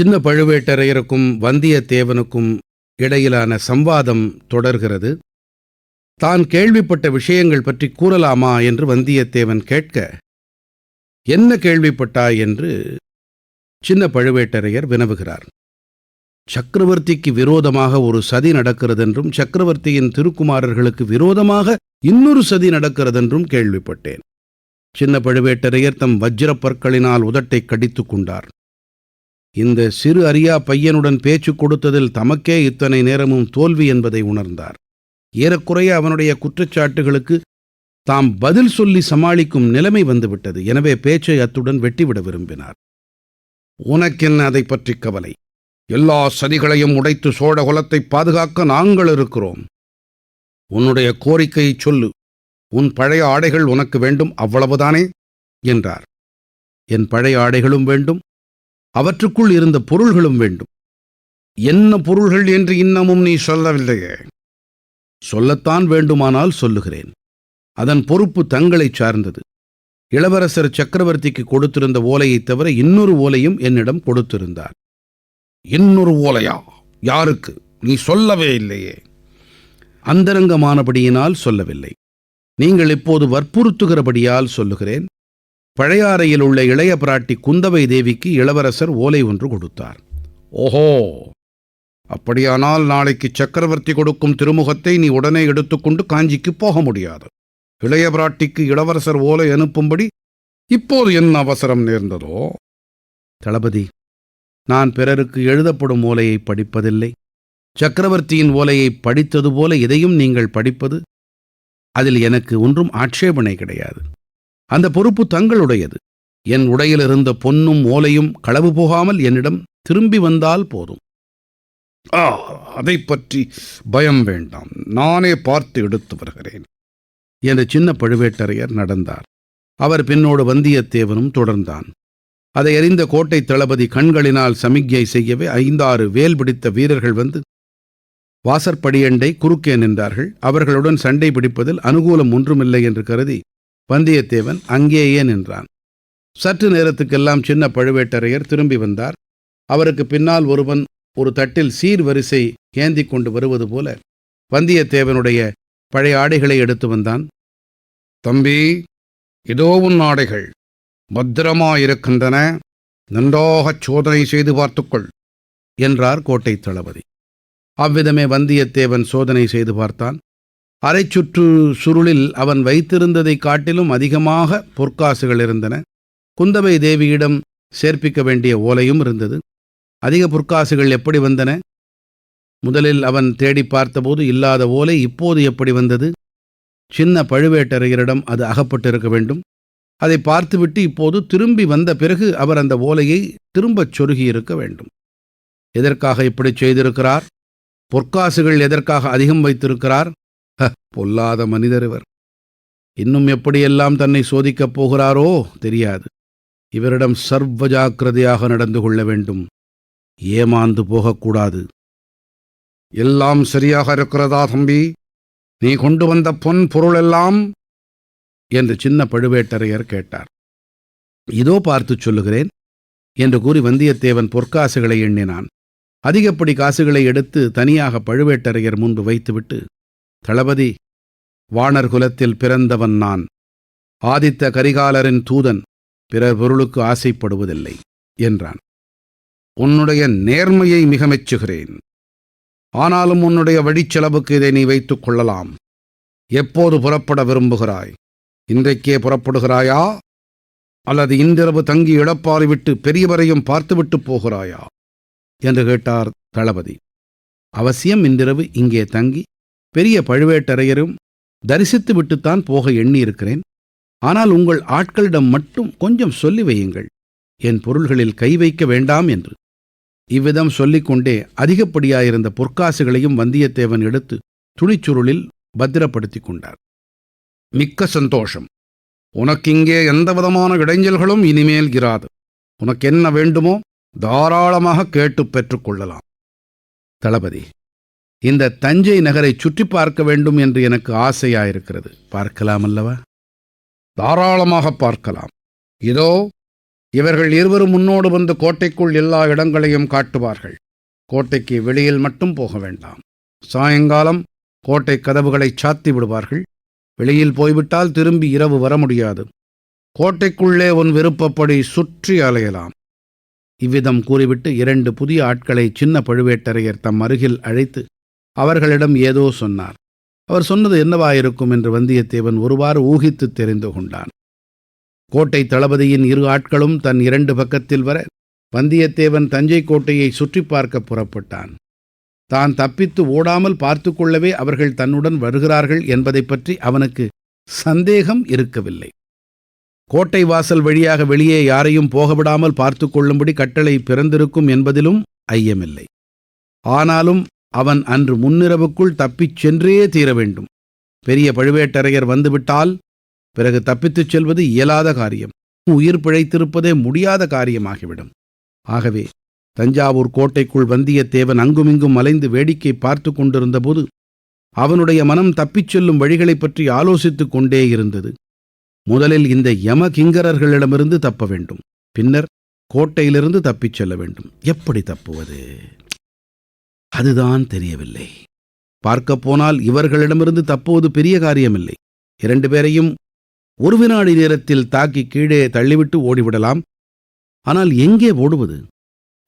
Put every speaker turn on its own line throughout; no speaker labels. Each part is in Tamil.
சின்ன பழுவேட்டரையருக்கும் வந்தியத்தேவனுக்கும் இடையிலான சம்வாதம் தொடர்கிறது. தான் கேள்விப்பட்ட விஷயங்கள் பற்றி கூறலாமா என்று வந்தியத்தேவன் கேட்க என்ன கேள்விப்பட்டாய் என்று சின்ன பழுவேட்டரையர் வினவுகிறார். சக்கரவர்த்திக்கு விரோதமாக ஒரு சதி நடக்கிறதென்றும் சக்கரவர்த்தியின் திருக்குமாரர்களுக்கு விரோதமாக இன்னொரு சதி நடக்கிறதென்றும் கேள்விப்பட்டேன். சின்ன பழுவேட்டரையர் தம் வஜ்ரப்பற்களினால் உதட்டை கடித்துக் கொண்டார். இந்த சிறு அறியா பையனுடன் பேச்சு கொடுத்ததில் தமக்கே இத்தனை நேரமும் தோல்வி என்பதை உணர்ந்தார். ஏறக்குறைய அவனுடைய குற்றச்சாட்டுகளுக்கு தாம் பதில் சொல்லி சமாளிக்கும் நிலைமை வந்துவிட்டது. எனவே பேச்சை அத்துடன் வெட்டிவிட விரும்பினார். உனக்கென்ன அதை பற்றி கவலை? எல்லா சதிகளையும் உடைத்து சோழ குலத்தை பாதுகாக்க நாங்கள் இருக்கிறோம். உன்னுடைய கோரிக்கையைச் சொல்லு. உன் பழைய ஆடைகள் உனக்கு வேண்டும் அவ்வளவுதானே? என்றார். என் பழைய ஆடைகளும் வேண்டும் அவற்றுக்குள் இருந்த பொருள்களும் வேண்டும். என்ன பொருள்கள் என்று இன்னமும் நீ சொல்லவில்லையே? சொல்லத்தான் வேண்டுமானால் சொல்லுகிறேன். அதன் பொறுப்பு தங்களைச் சார்ந்தது. இளவரசர் சக்கரவர்த்திக்கு கொடுத்திருந்த ஓலையைத் தவிர இன்னொரு ஓலையும் என்னிடம் கொடுத்திருந்தார். இன்னொரு ஓலையா? யாருக்கு? நீ சொல்லவே இல்லையே. அந்தரங்கமானபடியினால் சொல்லவில்லை. நீங்கள் இப்போது வற்புறுத்துகிறபடியால் சொல்லுகிறேன். பழையாறையில் உள்ள இளைய பிராட்டி குந்தவை தேவிக்கு இளவரசர் ஓலை ஒன்று கொடுத்தார். ஓஹோ! அப்படியானால் நாளைக்கு சக்கரவர்த்தி கொடுக்கும் திருமுகத்தை நீ உடனே எடுத்துக்கொண்டு காஞ்சிக்கு போக முடியாது. இளைய பிராட்டிக்கு இளவரசர் ஓலை அனுப்பும்படி இப்போது என்ன அவசரம் நேர்ந்ததோ? தளபதி நான் பிறருக்கு எழுதப்படும் ஓலையை படிப்பதில்லை. சக்கரவர்த்தியின் ஓலையை படித்தது போல இதையும் நீங்கள் படிப்பது? அதில் எனக்கு ஒன்றும் ஆட்சேபனை கிடையாது. அந்த பொறுப்பு தங்களுடையது. என் உடையில் இருந்த பொன்னும் ஓலையும் களவு போகாமல் என்னிடம் திரும்பி வந்தால் போதும். ஆ அதை பற்றி பயம் வேண்டாம். நானே பார்த்து எடுத்து வருகிறேன். என்று சின்ன பழுவேட்டரையர் நடந்தார். அவர் பின்னோடு வந்தியத்தேவனும் தொடர்ந்தான். அதை அறிந்த கோட்டை தளபதி கண்களினால் சமிக்ஞை செய்யவே ஐந்தாறு வேல் பிடித்த வீரர்கள் வந்து வாசற்படியண்டை குறுக்கே நின்றார்கள். அவர்களுடன் சண்டை பிடிப்பதில் அனுகூலம் ஒன்றுமில்லை என்று கருதி வந்தியத்தேவன் அங்கேயே நின்றான். சற்று நேரத்துக்கெல்லாம் சின்ன பழுவேட்டரையர் திரும்பி வந்தார். அவருக்கு பின்னால் ஒருவன் ஒரு தட்டில் சீர் வரிசை ஏந்தி கொண்டு வருவது போல வந்தியத்தேவனுடைய பழைய ஆடைகளை எடுத்து வந்தான். தம்பி இதோ உன் ஆடைகள். பத்திரமாயிருக்கின்றன. நன்றாகச் சோதனை செய்து பார்த்துக்கொள். என்றார் கோட்டை தளபதி. அவ்விதமே வந்தியத்தேவன் சோதனை செய்து பார்த்தான். அரைச்சுற்று சுருளில் அவன் வைத்திருந்ததைக் காட்டிலும் அதிகமாக பொற்காசுகள் இருந்தன. குந்தவை தேவியிடம் சேர்ப்பிக்க வேண்டிய ஓலையும் இருந்தது. அதிக பொற்காசுகள் எப்படி வந்தன? முதலில் அவன் தேடி பார்த்தபோது இல்லாத ஓலை இப்போது எப்படி வந்தது? சின்ன பழுவேட்டரையரிடம் அது அகப்பட்டிருக்க வேண்டும். அதை பார்த்துவிட்டு இப்போது திரும்பி வந்த பிறகு அவர் அந்த ஓலையை திரும்பச் சொருகியிருக்க வேண்டும். எதற்காக இப்படி செய்திருக்கிறார்? பொற்காசுகள் எதற்காக அதிகம் வைத்திருக்கிறார்? பொல்லாத மனிதர் இவர் இன்னும் எப்படியெல்லாம் தன்னை சோதிக்கப் போகிறாரோ தெரியாது. இவரிடம் சர்வ ஜாக்கிரதையாக நடந்து கொள்ள வேண்டும். ஏமாந்து போகக்கூடாது. எல்லாம் சரியாக இருக்கிறதா தம்பி? நீ கொண்டு வந்த பொன் பொருளெல்லாம்? என்று சின்ன பழுவேட்டரையர் கேட்டார். இதோ பார்த்துச் சொல்லுகிறேன் என்று கூறி வந்தியத்தேவன் பொற்காசுகளை எண்ணினான். அதிகப்படி காசுகளை எடுத்து தனியாக பழுவேட்டரையர் முன்பு வைத்துவிட்டு தளபதி வாணர் குலத்தில் பிறந்தவன் நான். ஆதித்த கரிகாலரின் தூதன் பிறர் பொருளுக்கு ஆசைப்படுவதில்லை என்றான். உன்னுடைய நேர்மையை மிக மெச்சுகிறேன் ஆனாலும் உன்னுடைய வழிச்செலவுக்கு இதை நீ வைத்துக் கொள்ளலாம். எப்போது புறப்பட விரும்புகிறாய்? இன்றைக்கே புறப்படுகிறாயா? அல்லது இன்றிரவு தங்கி இழப்பாறை விட்டு பெரியவரையும் பார்த்துவிட்டு போகிறாயா? என்று கேட்டார் தளபதி. அவசியம் இன்றிரவு இங்கே தங்கி பெரிய பழுவேட்டரையரும் தரிசித்து விட்டுத்தான் போக எண்ணியிருக்கிறேன். ஆனால் உங்கள் ஆட்களிடம் மட்டும் கொஞ்சம் சொல்லி வையுங்கள். என் பொருள்களில் கை வைக்க வேண்டாம் என்று. இவ்விதம் சொல்லிக்கொண்டே அதிகப்படியாயிருந்த பொற்காசுகளையும் வந்தியத்தேவன் எடுத்து துணிச்சுருளில் பத்திரப்படுத்திக் கொண்டார். மிக்க சந்தோஷம். உனக்கிங்கே எந்த விதமான இடைஞ்சல்களும் இனிமேல் இராது. உனக்கு என்ன வேண்டுமோ தாராளமாக கேட்டுப் பெற்றுக்கொள்ளலாம் தளபதி இந்த தஞ்சை நகரை சுற்றி பார்க்க வேண்டும் என்று எனக்கு ஆசையாயிருக்கிறது. பார்க்கலாம் அல்லவா? தாராளமாக பார்க்கலாம். இதோ இவர்கள் இருவரும் முன்னோடு வந்து கோட்டைக்குள் எல்லா இடங்களையும் காட்டுவார்கள். கோட்டைக்கு வெளியில் மட்டும் போக வேண்டாம். சாயங்காலம் கோட்டை கதவுகளை சாத்தி விடுவார்கள். வெளியில் போய்விட்டால் திரும்பி இரவு வர முடியாது. கோட்டைக்குள்ளே உன் விருப்பப்படி சுற்றி அலையலாம். இவ்விதம் கூறிவிட்டு இரண்டு புதிய ஆட்களை சின்ன பழுவேட்டரையர் தம் அருகில் அழைத்து அவர்களிடம் ஏதோ சொன்னார். அவர் சொன்னது என்னவாயிருக்கும் என்று வந்தியத்தேவன் ஒருவாறு ஊகித்து தெரிந்து கொண்டான். கோட்டை தளபதியின் இரு ஆட்களும் தன் இரண்டு பக்கத்தில் வர வந்தியத்தேவன் தஞ்சை கோட்டையை சுற்றி பார்க்க புறப்பட்டான். தான் தப்பித்து ஓடாமல் பார்த்து கொள்ளவே அவர்கள் தன்னுடன் வருகிறார்கள் என்பதைப் பற்றி அவனுக்கு சந்தேகம் இருக்கவில்லை. கோட்டை வாசல் வழியாக வெளியே யாரையும் போகவிடாமல் பார்த்து கொள்ளும்படி கட்டளை பிறந்திருக்கும் என்பதிலும் ஐயமில்லை. ஆனாலும் அவன் அன்று முன்னிரவுக்குள் தப்பிச் சென்றே தீர வேண்டும் பெரிய பழுவேட்டரையர் வந்துவிட்டால் பிறகு தப்பித்துச் செல்வது இயலாத காரியம். உயிர் பிழைத்திருப்பதே முடியாத காரியமாகிவிடும். ஆகவே தஞ்சாவூர் கோட்டைக்குள் வந்தியத்தேவன் அங்குமிங்கும் மலைந்து வேடிக்கை பார்த்து கொண்டிருந்தபோது அவனுடைய மனம் தப்பிச் செல்லும் வழிகளைப் பற்றி ஆலோசித்துக் கொண்டே இருந்தது. முதலில் இந்த யம கிங்கரர்களிடமிருந்து தப்ப வேண்டும். பின்னர் கோட்டையிலிருந்து தப்பிச் செல்ல வேண்டும். எப்படி தப்புவது? அதுதான் தெரியவில்லை. பார்க்கப் போனால் இவர்களிடமிருந்து தப்புவது பெரிய காரியமில்லை. இரண்டு பேரையும் ஒரு வினாடி நேரத்தில் தாக்கி கீழே தள்ளிவிட்டு ஓடிவிடலாம். ஆனால் எங்கே ஓடுவது?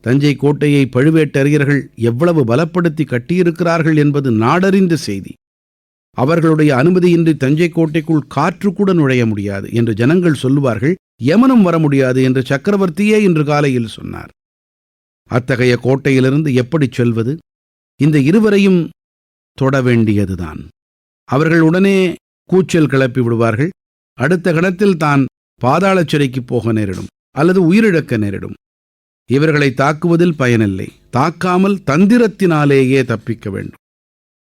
தஞ்சை கோட்டையை பழுவேட்டரையர்கள் எவ்வளவு பலப்படுத்தி கட்டியிருக்கிறார்கள் என்பது நாடறிந்த செய்தி. அவர்களுடைய அனுமதியின்றி தஞ்சை கோட்டைக்குள் காற்று கூட நுழைய முடியாது என்று ஜனங்கள் சொல்லுவார்கள். யமனும் வர முடியாது என்று சக்கரவர்த்தியே இன்று காலையில் சொன்னார். அத்தகைய கோட்டையிலிருந்து எப்படி செல்வது? இந்த இருவரையும் தொட வேண்டியதுதான். அவர்கள் உடனே கூச்சல் கிளப்பி விடுவார்கள். அடுத்த கணத்தில் தான் பாதாள சிறைக்கு போக நேரிடும் அல்லது உயிரிழக்க நேரிடும். இவர்களை தாக்குவதில் பயனில்லை. தாக்காமல் தந்திரத்தினாலேயே தப்பிக்க வேண்டும்.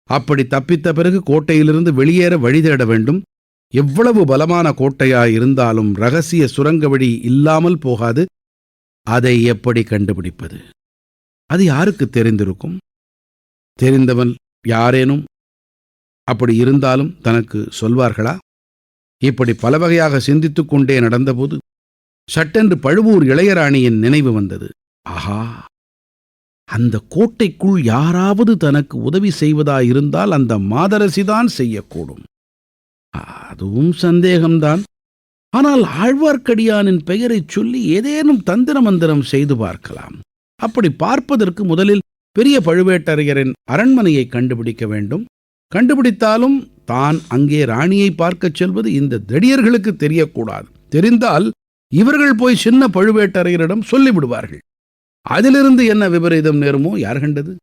அப்படி தப்பித்த பிறகு கோட்டையிலிருந்து வெளியேற வழி தேட வேண்டும். எவ்வளவு பலமான கோட்டையாயிருந்தாலும் ரகசிய சுரங்க வழி இல்லாமல் போகாது. அதை எப்படி கண்டுபிடிப்பது? அது யாருக்கு தெரிந்திருக்கும்? தெரிந்தவன் யாரேனும் அப்படி இருந்தாலும் தனக்கு சொல்வார்களா? இப்படி பல வகையாக சிந்தித்துக் கொண்டே நடந்தபோது சட்டென்று பழுவூர் இளையராணியின் நினைவு வந்தது. ஆஹா! அந்த கோட்டைக்குள் யாராவது தனக்கு உதவி செய்வதாயிருந்தால் அந்த மாதரசிதான் செய்யக்கூடும். அதுவும் சந்தேகம்தான். ஆனால் ஆழ்வார்க்கடியானின் பெயரைச் சொல்லி ஏதேனும் தந்திர மந்திரம் செய்து பார்க்கலாம். அப்படி பார்ப்பதற்கு முதலில் பெரிய பழுவேட்டரையரின் அரண்மனையை கண்டுபிடிக்க வேண்டும். கண்டுபிடித்தாலும் தான் அங்கே ராணியை பார்க்கச் செல்வது இந்த திடீர்களுக்கு தெரியக்கூடாது. தெரிந்தால் இவர்கள் போய் சின்ன பழுவேட்டரையரிடம் சொல்லிவிடுவார்கள். அதிலிருந்து என்ன விபரீதம் நேருமோ யார் கண்டது?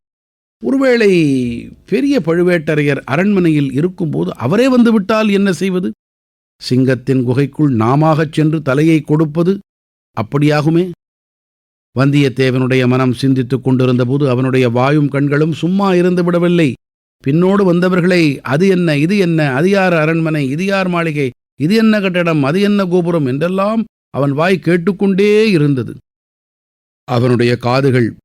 ஒருவேளை பெரிய பழுவேட்டரையர் அரண்மனையில் இருக்கும்போது அவரே வந்துவிட்டால் என்ன செய்வது? சிங்கத்தின் குகைக்குள் நாமாகச் சென்று தலையை கொடுப்பது அப்படியாகுமே? வந்தியத்தேவனுடைய மனம் சிந்தித்துக் கொண்டிருந்தபோது அவனுடைய வாயும் கண்களும் சும்மா இருந்து விடவில்லை. பின்னோடு வந்தவர்களை அது என்ன? இது என்ன? அது யார் அரண்மனை? இது யார் மாளிகை? இது என்ன கட்டடம்? அது என்ன கோபுரம்? என்றெல்லாம் அவன் வாய் கேட்டுக்கொண்டே இருந்தது. அவனுடைய காதுகள்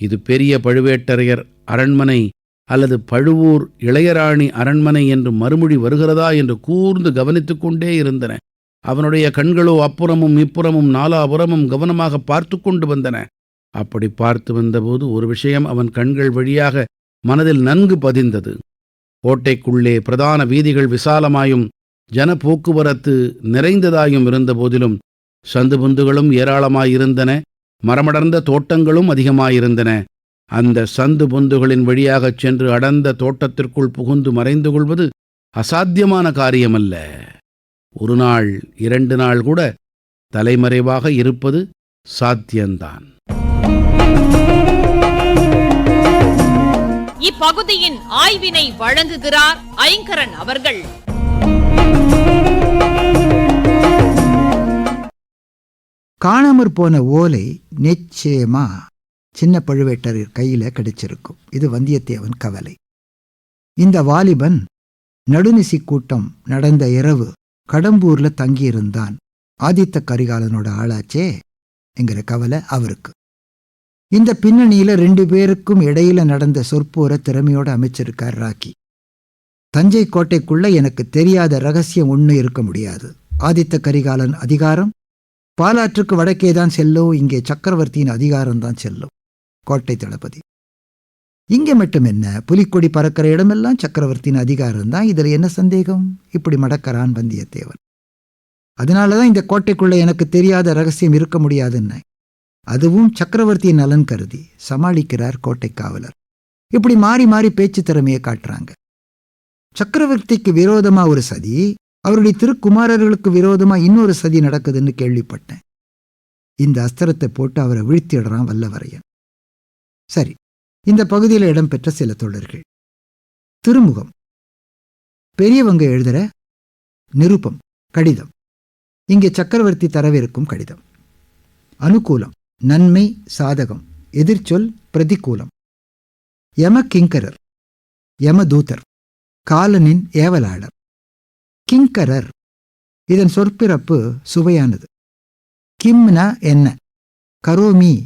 இது பெரிய பழுவேட்டரையர் அரண்மனை அல்லது பழுவூர் இளையராணி அரண்மனை என்று மறுமொழி வருகிறதா என்று கூர்ந்து கவனித்துக் கொண்டே இருந்தன. அவனுடைய கண்களோ அப்புறமும் இப்புறமும் நாலாபுறமும் கவனமாக பார்த்து கொண்டு வந்தன. அப்படி பார்த்து வந்தபோது ஒரு விஷயம் அவன் கண்கள் வழியாக மனதில் நன்கு பதிந்தது. கோட்டைக்குள்ளே பிரதான வீதிகள் விசாலமாயும் ஜன போக்குவரத்து நிறைந்ததாயும் இருந்தபோதிலும் சந்து பொந்துகளும் ஏராளமாயிருந்தன மரமடர்ந்த தோட்டங்களும் அதிகமாயிருந்தன. அந்த சந்து பொந்துகளின் வழியாகச் சென்று அடர்ந்த தோட்டத்திற்குள் புகுந்து மறைந்து கொள்வது அசாத்தியமான காரியமல்ல. ஒரு நாள் இரண்டு நாள் கூட தலைமறைவாக இருப்பது சாத்தியந்தான்
இப்பகுதியின் ஆய்வினை வழங்குகிறார் ஐங்கரன் அவர்கள்.
காணாமற் போன ஓலை நிச்சயமா சின்ன பழுவேட்டரர் கையில கிடைச்சிருக்கும். இது வந்தியத்தேவன் கவலை. இந்த வாலிபன் நடுநிசி கூட்டம் நடந்த இரவு கடம்பூர்ல தங்கியிருந்தான். ஆதித்த கரிகாலனோட ஆளாச்சே என்கிற கவலை அவருக்கு. இந்த பின்னணியில ரெண்டு பேருக்கும் இடையில நடந்த சொற்போரை திறமையோட அமைச்சிருக்கார் ராக்கி. தஞ்சை கோட்டைக்குள்ள எனக்கு தெரியாத ரகசியம் ஒன்று இருக்க முடியாது. ஆதித்த கரிகாலன் அதிகாரம் பாலாற்றுக்கு வடக்கே தான் செல்லும் இங்கே சக்கரவர்த்தியின் அதிகாரம் தான் செல்லும். கோட்டை தளபதி. இங்கே மட்டும் என்ன? புலிக்கொடி பறக்கிற இடமெல்லாம் சக்கரவர்த்தியின் அதிகாரம் தான். இதில் என்ன சந்தேகம்? இப்படி மடக்கிறான் வந்தியத்தேவன். அதனால தான் இந்த கோட்டைக்குள்ளே எனக்கு தெரியாத ரகசியம் இருக்க முடியாதுன்னு. அதுவும் சக்கரவர்த்தியின் நலன் கருதி சமாளிக்கிறார் கோட்டை காவலர். இப்படி மாறி மாறி பேச்சு திறமையை காட்டுறாங்க. சக்கரவர்த்திக்கு விரோதமா ஒரு சதி அவருடைய திருக்குமாரர்களுக்கு விரோதமா இன்னொரு சதி நடக்குதுன்னு கேள்விப்பட்டேன். இந்த அஸ்திரத்தை போட்டு அவரை வீழ்த்திடுறான் வல்லவரையன். சரி இந்த பகுதியில் இடம்பெற்ற சில தொடர்கள் திருமுகம். பெரியவங்க எழுதுற நிருப்பம் கடிதம். இங்கே சக்கரவர்த்தி தரவிருக்கும் கடிதம். அனுகூலம் நன்மை சாதகம் எதிர்ச்சொல் பிரதிகூலம். யம கிங்கரர் யமதூதர் காலனின் ஏவலாளர். கிங்கரர் இதன் சொற்பிறப்பு சுவையானது. கிம்னா என்ன? கரோமி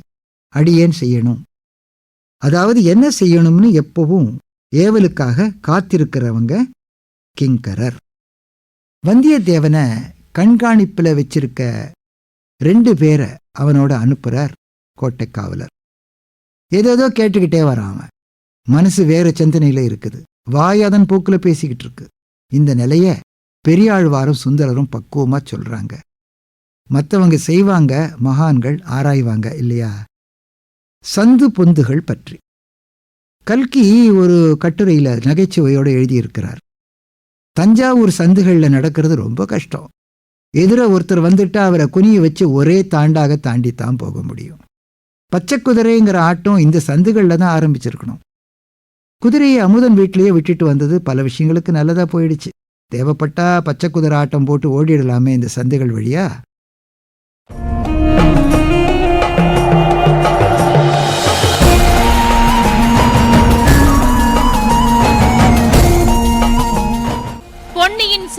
அடியேன் செய்யணும். அதாவது என்ன செய்யணும்னு எப்பவும் ஏவலுக்காக காத்திருக்கிறவங்க கிங்கரர். வந்தியத்தேவனை கண்காணிப்பில் வச்சிருக்க ரெண்டு பேரை அவனோட அனுப்புறார் கோட்டைக்காவலர். ஏதேதோ கேட்டுக்கிட்டே வரான் அவன். மனசு வேற சிந்தனையில இருக்குது. வாய் அதன் போக்கில் பேசிக்கிட்டு இருக்கு. இந்த நிலைய பெரியாழ்வாரும் சுந்தரரும் பக்குவமா சொல்றாங்க. மற்றவங்க செய்வாங்க மகான்கள் ஆராய்வாங்க இல்லையா? சந்து பொந்துகள் பற்றி. கல்கி ஒரு கட்டுரையில் நகைச்சுவையோடு எழுதியிருக்கிறார். தஞ்சாவூர் சந்துகளில் நடக்கிறது ரொம்ப கஷ்டம். எதிர ஒருத்தர் வந்துட்டா அவரை குனிய வச்சு ஒரே தாண்டாக தாண்டித்தான் போக முடியும். பச்சை குதிரைங்கிற ஆட்டம் இந்த சந்துகளில் தான் ஆரம்பிச்சிருக்கணும். குதிரையை அமுதன் வீட்டிலேயே விட்டுட்டு வந்தது பல விஷயங்களுக்கு நல்லதாக போயிடுச்சு. தேவைப்பட்டா பச்சை குதிரை ஆட்டம் போட்டு ஓடிடலாமே இந்த சந்துகள் வழியா?